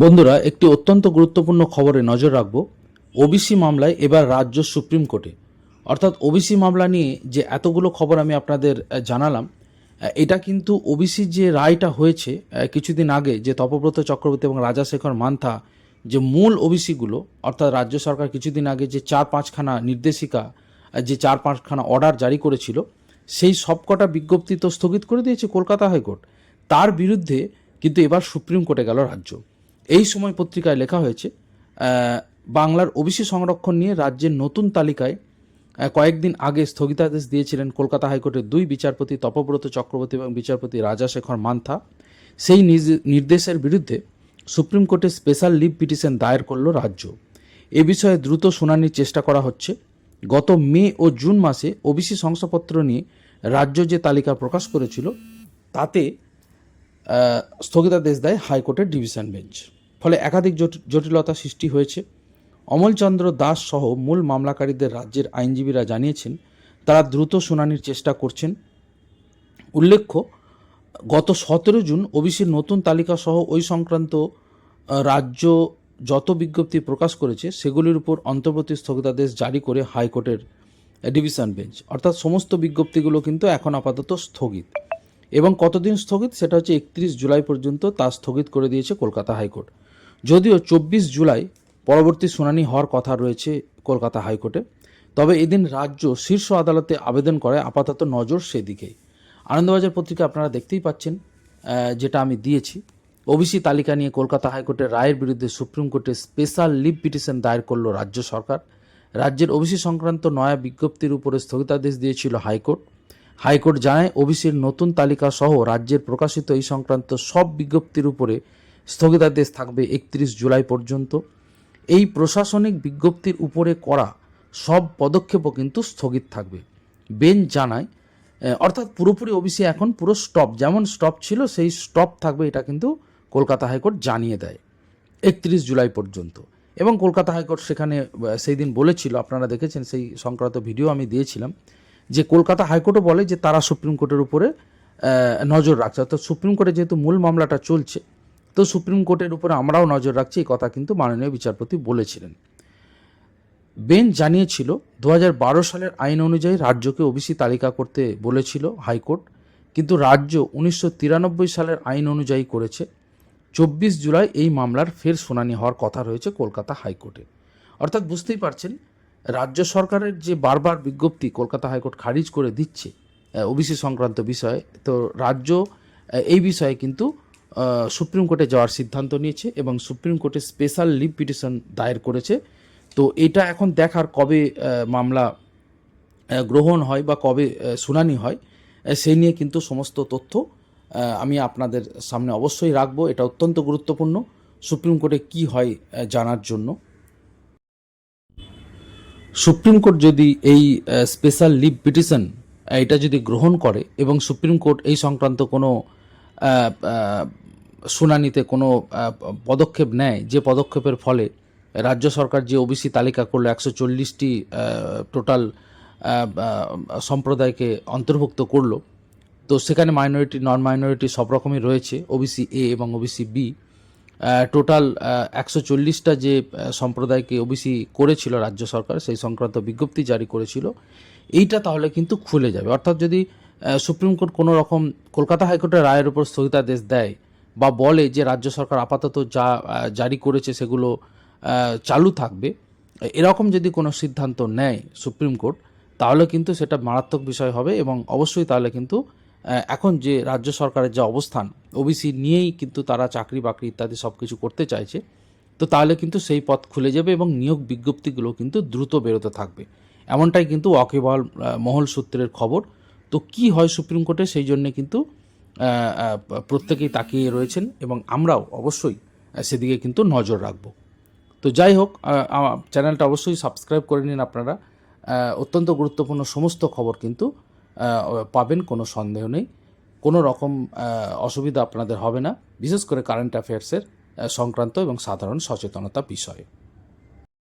বন্ধুরা, একটি অত্যন্ত গুরুত্বপূর্ণ খবরে নজর রাখব। ওবিসি মামলায় এবার রাজ্য সুপ্রিম কোর্টে। অর্থাৎ ওবিসি মামলা নিয়ে যে এতগুলো খবর আমি আপনাদের জানালাম এটা কিন্তু ওবিসির যে রায়টা হয়েছে কিছুদিন আগে যে তপব্রত চক্রবর্তী এবং রাজাশেখর মান্থা যে মূল ওবিসিগুলো অর্থাৎ রাজ্য সরকার কিছুদিন আগে যে চার পাঁচখানা নির্দেশিকা যে চার পাঁচখানা অর্ডার জারি করেছিল, সেই সবকটা বিজ্ঞপ্তি তো স্থগিত করে দিয়েছে কলকাতা হাইকোর্ট। তার বিরুদ্ধে কিন্তু এবার সুপ্রিম কোর্টে গেল রাজ্য। এই সময় পত্রিকায় লেখা হয়েছে বাংলার ওবিসি সংরক্ষণ নিয়ে রাজ্যের নতুন তালিকায় কয়েকদিন আগে স্থগিতাদেশ দিয়েছিলেন কলকাতা হাইকোর্টের দুই বিচারপতি তপব্রত চক্রবর্তী এবং বিচারপতি রাজাশেখর মান্থা। সেই নির্দেশের বিরুদ্ধে সুপ্রিম কোর্টে স্পেশাল লিভ পিটিশন দায়ের করল রাজ্য। এ বিষয়ে দ্রুত শুনানির চেষ্টা করা হচ্ছে। গত মে ও জুন মাসে ওবিসি শংসাপত্র নিয়ে রাজ্য যে তালিকা প্রকাশ করেছিল, তাতে স্থগিতাদেশ দেয় হাইকোর্টের ডিভিশন বেঞ্চ। ফলে একাধিক জট- জটিলতা সৃষ্টি হয়েছে। অমলচন্দ্র দাস সহ মূল মামলাকারীদের রাজ্যের আইনজীবীরা জানিয়েছেন, তারা দ্রুত শুনানির চেষ্টা করছেন। উল্লেখ্য, গত সতেরো জুন ওবিসির নতুন তালিকা সহ ওই সংক্রান্ত রাজ্য যত বিজ্ঞপ্তি প্রকাশ করেছে, সেগুলির উপর অন্তর্বর্তী স্থগিতাদেশ জারি করে হাইকোর্টের ডিভিশন বেঞ্চ। অর্থাৎ সমস্ত বিজ্ঞপ্তিগুলো কিন্তু এখন আপাতত স্থগিত। এবং কতদিন স্থগিত সেটা হচ্ছে একত্রিশ জুলাই পর্যন্ত তা স্থগিত করে দিয়েছে কলকাতা হাইকোর্ট। যদিও চব্বিশ জুলাই পরবর্তী শুনানি হওয়ার কথা রয়েছে কলকাতা হাইকোর্টে, তবে এদিন রাজ্য শীর্ষ আদালতে আবেদন করে আপাতত নজর সেদিকেই আনন্দবাজার পত্রিকা আপনারা দেখতেই পাচ্ছেন যেটা আমি দিয়েছি। ওবিসি তালিকা নিয়ে কলকাতা হাইকোর্টের রায়ের বিরুদ্ধে সুপ্রিম কোর্টে স্পেশাল লিভ পিটিশন দায়ের করল রাজ্য সরকার। রাজ্যের ওবিসি সংক্রান্ত নয়া বিজ্ঞপ্তির উপরে স্থগিতাদেশ দিয়েছিল হাইকোর্ট। হাইকোর্ট জানায়, ওবিসির নতুন তালিকা সহ রাজ্যের প্রকাশিত এই সংক্রান্ত সব বিজ্ঞপ্তির উপরে স্থগিতাদেশ থাকবে একত্রিশ জুলাই পর্যন্ত। এই প্রশাসনিক বিজ্ঞপ্তির উপরে করা সব পদক্ষেপও কিন্তু স্থগিত থাকবে। বেঞ্চ জানায় অর্থাৎ পুরোপুরি ওবিসি এখন পুরো স্টপ, যেমন স্টপ ছিল সেই স্টপ থাকবে এটা কিন্তু কলকাতা হাইকোর্ট জানিয়ে দেয় একত্রিশ জুলাই পর্যন্ত। এবং কলকাতা হাইকোর্ট সেখানে সেই দিন বলেছিল, আপনারা দেখেছেন সেই সংক্রান্ত ভিডিও আমি দিয়েছিলাম। যে কলকাতা হাইকোর্টও বলে যে তারা সুপ্রিম কোর্টের উপরে নজর রাখছে। অর্থাৎ সুপ্রিম কোর্টে যেহেতু মূল মামলাটা চলছে, তো সুপ্রিম কোর্টের উপরে আমরাও নজর রাখছি, এই কথা কিন্তু মাননীয় বিচারপতি বলেছিলেন। বেঞ্চ জানিয়েছিল, দু হাজার বারো সালের আইন অনুযায়ী রাজ্যকে ওবিসি তালিকা করতে বলেছিল হাইকোর্ট, কিন্তু রাজ্য উনিশশো তিরানব্বই সালের আইন অনুযায়ী করেছে। চব্বিশ জুলাই এই মামলার ফের শুনানি হওয়ার কথা রয়েছে কলকাতা হাইকোর্টে। অর্থাৎ বুঝতেই পারছেন রাজ্য সরকারের যে বারবার বিজ্ঞপ্তি কলকাতা হাইকোর্ট খারিজ করে দিচ্ছে ওবিসি সংক্রান্ত বিষয়ে, তো রাজ্য এই বিষয়ে কিন্তু সুপ্রিম কোর্টে যাওয়ার সিদ্ধান্ত নিয়েছে এবং সুপ্রিম কোর্টে স্পেশাল লিভ পিটিশন দায়ের করেছে। তো এটা এখন দেখার কবে মামলা গ্রহণ হয় বা কবে শুনানি হয় সেই নিয়ে কিন্তু সমস্ত তথ্য আমি আপনাদের সামনে অবশ্যই রাখব। এটা অত্যন্ত গুরুত্বপূর্ণ। সুপ্রিম কোর্টে কি হয় জানার জন্য। সুপ্রিম কোর্ট যদি এই স্পেশাল লিভ পিটিশন এটা যদি গ্রহণ করে এবং সুপ্রিম কোর্ট এই সংক্রান্ত কোনো শুনানিতে কোনো পদক্ষেপ নেয়, যে পদক্ষেপের ফলে রাজ্য সরকার যে ওবিসি তালিকা করল একশো চল্লিশটি টোটাল সম্প্রদায়কে অন্তর্ভুক্ত করল, তো সেখানে মাইনরিটি নন মাইনরিটি সব রকমই রয়েছে, ওবিসি এ এবং ওবিসি বি টোটাল একশো চল্লিশটা যে সম্প্রদায়কে ওবিসি করেছিল রাজ্য সরকার, সেই সংক্রান্ত বিজ্ঞপ্তি জারি করেছিল, এইটা তাহলে কিন্তু খুলে যাবে। অর্থাৎ যদি সুপ্রিম কোর্ট কোনো রকম কলকাতা হাইকোর্টের রায়ের উপর স্থগিতাদেশ দেয় বা বলে যে রাজ্য সরকার আপাতত যা জারি করেছে সেগুলো চালু থাকবে, এরকম যদি কোনো সিদ্ধান্ত নেয় সুপ্রিম কোর্ট তাহলে কিন্তু সেটা মারাত্মক বিষয় হবে এবং অবশ্যই তাহলে কিন্তু এখন যে রাজ্য সরকারের যে অবস্থান ওবিসি নিয়েই কিন্তু তারা চাকরি বাকরি ইত্যাদি সব কিছু করতে চাইছে, তো তাহলে কিন্তু সেই পথ খুলে যাবে এবং নিয়োগ বিজ্ঞপ্তিগুলো কিন্তু দ্রুত বেরোতে থাকবে। এমনটাই কিন্তু ওয়াকিবহাল মহল সূত্রের খবর। তো কি হয় সুপ্রিম কোর্টে সেই জন্যে কিন্তু প্রত্যেকেই তাকিয়ে রয়েছেন এবং আমরাও অবশ্যই সেদিকে কিন্তু নজর রাখব। তো যাই হোক চ্যানেলটা অবশ্যই সাবস্ক্রাইব করে নিন আপনারা। অত্যন্ত গুরুত্বপূর্ণ সমস্ত খবর কিন্তু পাবেন, কোনো সন্দেহ নেই। কোনো রকম অসুবিধা আপনাদের হবে না। বিশেষ করে কারেন্ট অ্যাফেয়ার্সের সংক্রান্ত এবং সাধারণ সচেতনতা বিষয়ে।